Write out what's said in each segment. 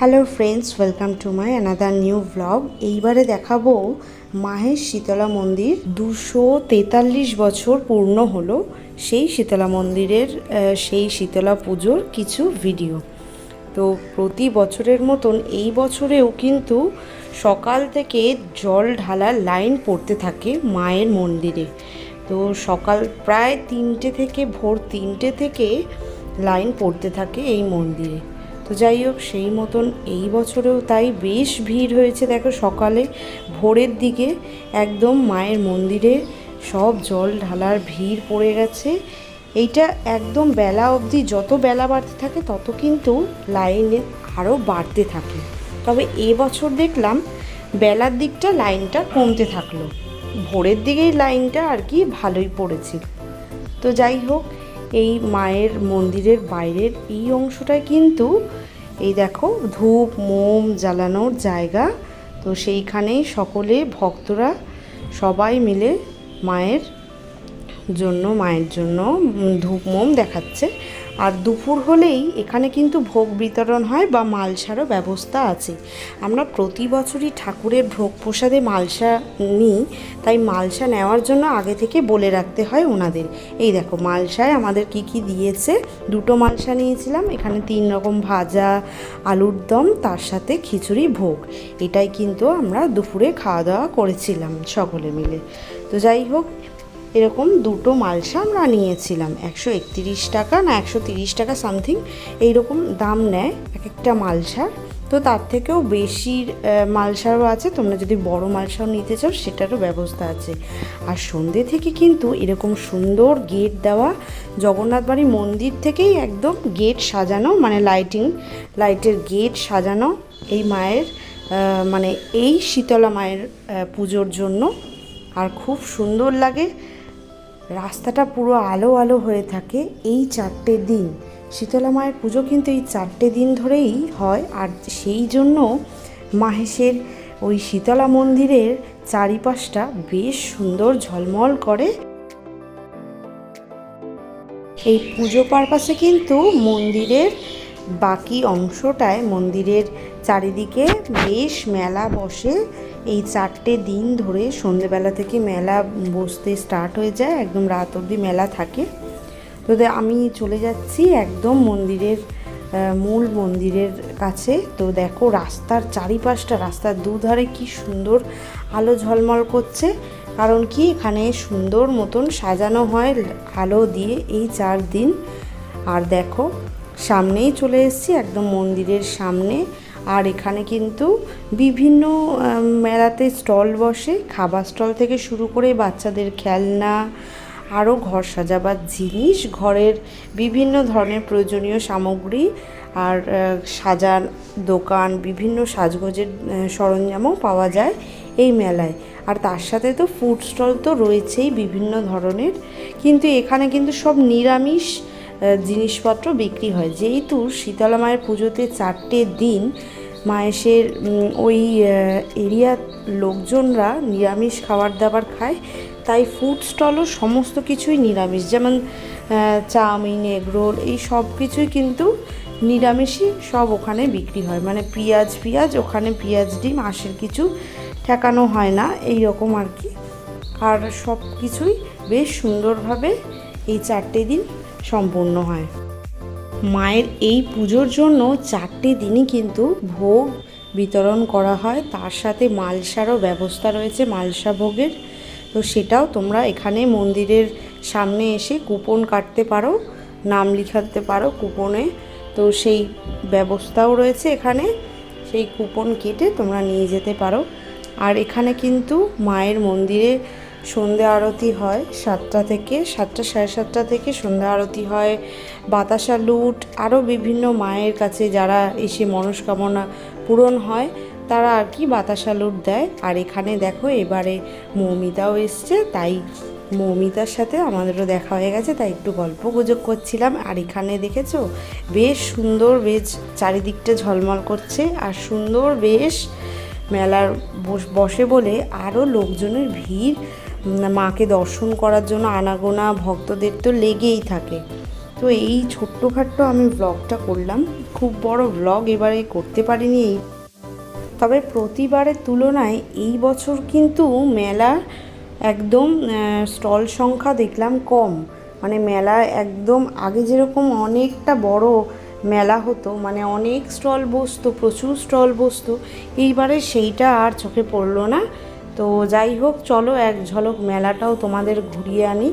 Hello friends welcome to my another new blog এইবারে দেখাবো মাহের শীতলা মন্দির। দুশো তেতাল্লিশ বছর পূর্ণ হলো সেই শীতলা মন্দিরের সেই শীতলা পুজোর কিছু ভিডিও তো প্রতি বছরের মতন এই বছরেও কিন্তু সকাল থেকে জল ঢালার লাইন পড়তে থাকে মায়ের মন্দিরে। তো সকাল প্রায় তিনটে থেকে, ভোর তিনটে থেকে লাইন পড়তে থাকে এই মন্দিরে। তো যাই হোক, সেই মতন এই বছরেও তাই বেশ ভিড় হয়েছে। দেখো, সকালে ভোরের দিকে একদম মায়ের মন্দিরে সব জল ঢালার ভিড় পড়ে গেছে। এইটা একদম বেলা অবধি যত বেলা বাড়তে থাকে, তত কিন্তু লাইনে আরও বাড়তে থাকে। তবে এবছর দেখলাম বেলার দিকটা লাইনটা কমতে থাকল। ভোরের দিকেই লাইনটা আর কি ভালোই পড়েছিল তো যাই হোক, এই মায়ের মন্দিরের বাইরের এই অংশটায় কিন্তু এই দেখো, ধূপ, মোম জ্বালানোর জায়গা। তো সেইখানেই সকলে ভক্তরা সবাই মিলে মায়ের জন্য মায়ের জন্য ধূপ, মোম দেখাচ্ছে। আর দুপুর হলেই এখানে কিন্তু ভোগ বিতরণ হয় বা মালসারও ব্যবস্থা আছে। আমরা প্রতি বছরই ঠাকুরের ভোগ প্রসাদে মালসা নিই, তাই মালসা নেওয়ার জন্য আগে থেকে বলে রাখতে হয় ওনাদের। এই দেখো, মালসায় আমাদের কি কি দিয়েছে? দুটো মালসা নিয়েছিলাম, এখানে তিন রকম ভাজা, আলুর দম, তার সাথে খিচুড়ি, ভোগ। এটাই কিন্তু আমরা দুপুরে খাওয়া দাওয়া করেছিলাম সকলে মিলে। তো যাই হোক এরকম দুটো মালসা আমরা নিয়েছিলাম। একশো একতিরিশ টাকা না একশো তিরিশ টাকা সামথিং এইরকম দাম নেয় এক একটা মালসার তো তার থেকেও বেশি মালসারও আছে। তোমরা যদি বড় মালসাও নিতে চাও, সেটারও ব্যবস্থা আছে। আর সন্ধ্যে থেকে কিন্তু এরকম সুন্দর গেট দেওয়া, জগন্নাথ বাড়ি মন্দির থেকেই একদম গেট সাজানো মানে লাইটিং, লাইটের গেট সাজানো এই মায়ের মানে এই শীতলা মায়ের পুজোর জন্য। আর খুব সুন্দর লাগে। রাস্তাটা পুরো আলো আলো হয়ে থাকে এই চারটে দিন। শীতলা মায়ের পুজো কিন্তু এই চারটে দিন ধরেই হয় আর সেই জন্য মাহেশের ওই শীতলা মন্দিরের চারিপাশটা বেশ সুন্দর ঝলমল করে। এই পুজো পারপাসে কিন্তু মন্দিরের বাকি অংশটায় মন্দিরের চারিদিকে বেশ মেলা বসে এই চারটে দিন ধরে সন্ধেবেলা থেকে মেলা বসতে স্টার্ট হয়ে যায়, একদম রাত অবধি মেলা থাকে। তো আমি চলে যাচ্ছি একদম মন্দিরের মূল মন্দিরের কাছে। তো দেখো রাস্তার চারিপাশটা, রাস্তার দুধারে কি সুন্দর আলো ঝলমল করছে। কারণ কি এখানে সুন্দর মতন সাজানো হয় আলো দিয়ে এই চার দিন। আর দেখো সামনেই চলে এসেছি একদম মন্দিরের সামনে। আর এখানে কিন্তু বিভিন্ন মেলাতে স্টল বসে। খাবার স্টল থেকে শুরু করে বাচ্চাদের খেলনা আরও ঘর সাজাবার জিনিস, ঘরের বিভিন্ন ধরনের প্রয়োজনীয় সামগ্রী আর সাজার দোকান, বিভিন্ন সাজগোজের সরঞ্জামও পাওয়া যায় এই মেলায়। আর তার সাথে তো ফুড স্টল তো রয়েছেই বিভিন্ন ধরনের। কিন্তু এখানে কিন্তু সব নিরামিষ জিনিসপত্র বিক্রি হয়। যেহেতু শীতলা মায়ের পুজোতে চারটে দিন মায়েশের ওই এরিয়ার লোকজনরা নিরামিষ খাবার দাবার খায়। তাই ফুড স্টলও সমস্ত কিছুই নিরামিষ। যেমন চাউমিন এগরোল এই সব কিছুই কিন্তু নিরামিষই সব ওখানে বিক্রি হয়। মানে পেঁয়াজ পেঁয়াজ, ওখানে পেঁয়াজ, ডিম, আশের কিছু ঠেকানো হয় না। এই রকম আর কি। আর সব কিছুই বেশ সুন্দরভাবে এই চারটে দিন সম্পূর্ণ হয়। মায়ের এই পুজোর জন্য চারটে দিনই কিন্তু ভোগ বিতরণ করা হয়। তার সাথে মালসারও ব্যবস্থা রয়েছে, মালসা ভোগের। তো সেটাও তোমরা এখানে মন্দিরের সামনে এসে কুপন কাটতে পারো, নাম লিখাতে পারো কুপনে। তো সেই ব্যবস্থাও রয়েছে এখানে, সেই কুপন কেটে তোমরা নিয়ে যেতে পারো। আর এখানে কিন্তু মায়ের মন্দিরে সন্ধ্যা আরতি হয় সাতটা থেকে, সাতটা সাড়ে সাতটা থেকে সন্ধ্যা আরতি হয়। বাতাসা লুট আরও বিভিন্ন মায়ের কাছে যারা এসে মনস্কামনা পূরণ হয়, তারা আর কি বাতাসা লুট দেয়। আর এখানে দেখো এবারে মৌমিতাও এসছে, তাই মৌমিতার সাথে আমাদেরও দেখা হয়ে গেছে, তাই একটু গল্প গুজব করছিলাম। আর এখানে দেখেছ, বেশ সুন্দর, বেশ চারিদিকটা ঝলমল করছে। আর সুন্দর, বেশ মেলার বস- বলে আরও লোকজনের ভিড় মাকে দর্শন করার জন্য আনাগোনা ভক্তদের তো লেগেই থাকে। তো এই ছোট্টখাট্ট আমি ব্লগটা করলাম। খুব বড় ব্লগ এবারে করতে পারিনি এই। তবে প্রতিবারের তুলনায় এই বছর কিন্তু মেলা একদম স্টল সংখ্যা দেখলাম কম। মানে মেলা একদম আগে যেরকম অনেকটা বড় মেলা হতো মানে অনেক স্টল বসতো, প্রচুর স্টল বসতো, এইবারে সেইটা আর চোখে পড়ল না। তো যাই হোক, চলো এক ঝলক মেলাটাও তোমাদের ঘুরিয়ে আনি।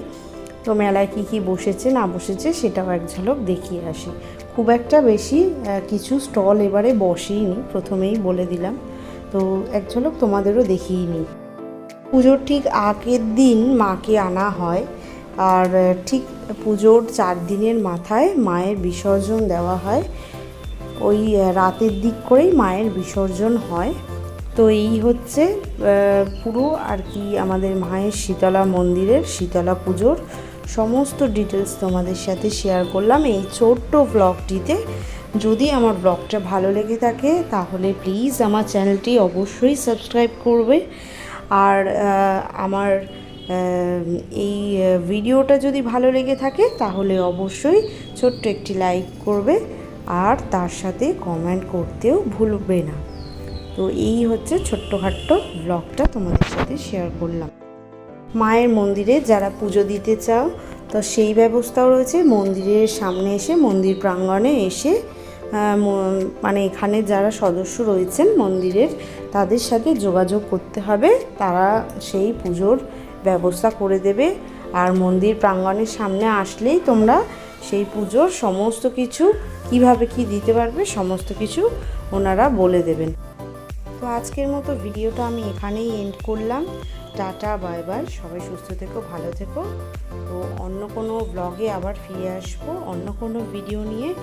তো মেলায় কী কী বসেছে, না বসেছে সেটাও এক ঝলক দেখিয়ে আসি। খুব একটা বেশি কিছু স্টল এবারে বসেইনি, প্রথমেই বলে দিলাম। তো এক ঝলক তোমাদেরও দেখিয়ে নিই। পুজোর ঠিক আগের দিন মাকে আনা হয়, আর ঠিক পুজোর চার দিনের মাথায় মায়ের বিসর্জন দেওয়া হয়। ওই রাতের দিক করেই মায়ের বিসর্জন হয়। তো এই হচ্ছে পুরো আর কি আমাদের মায়ের শীতলা মন্দিরের শীতলা পুজোর সমস্ত ডিটেলস তোমাদের সাথে শেয়ার করলাম। এই ছোট্ট ব্লগটিতে যদি আমার ব্লগটা ভালো লেগে থাকে, তাহলে প্লিজ আমার চ্যানেলটি অবশ্যই সাবস্ক্রাইব করবে। আর আমার এই ভিডিওটা যদি ভালো লেগে থাকে, তাহলে অবশ্যই ছোট্ট একটি লাইক করবে। আর তার সাথে কমেন্ট করতেও ভুলবে না। তো এই হচ্ছে ছোট্টখাট্ট ব্লগটা তোমাদের সাথে শেয়ার করলাম। মায়ের মন্দিরে যারা পুজো দিতে চাও, তো সেই ব্যবস্থাও রয়েছে। মন্দিরের সামনে এসে, মন্দির প্রাঙ্গণে এসে মানে এখানে যারা সদস্য রয়েছেন মন্দিরের, তাদের সাথে যোগাযোগ করতে হবে। তারা সেই পুজোর ব্যবস্থা করে দেবে। আর মন্দির প্রাঙ্গণের সামনে আসলেই তোমরা সেই পুজোর সমস্ত কিছু, কীভাবে কি দিতে পারবে, সমস্ত কিছু ওনারা বলে দেবেন। তো আজকের মতো ভিডিওটা আমি এখানেই এন্ড করলাম। টাটা বাই বাই সবাই সুস্থ থেকো, ভালো থেকো। তো অন্য কোনো ব্লগে আবার ফিরে আসব। অন্য কোনো ভিডিও নিয়ে।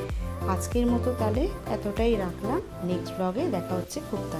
আজকের মতো তাহলে এতটাই রাখলাম। নেক্সট ব্লগে দেখা হচ্ছে খুব তাড়াতাড়ি।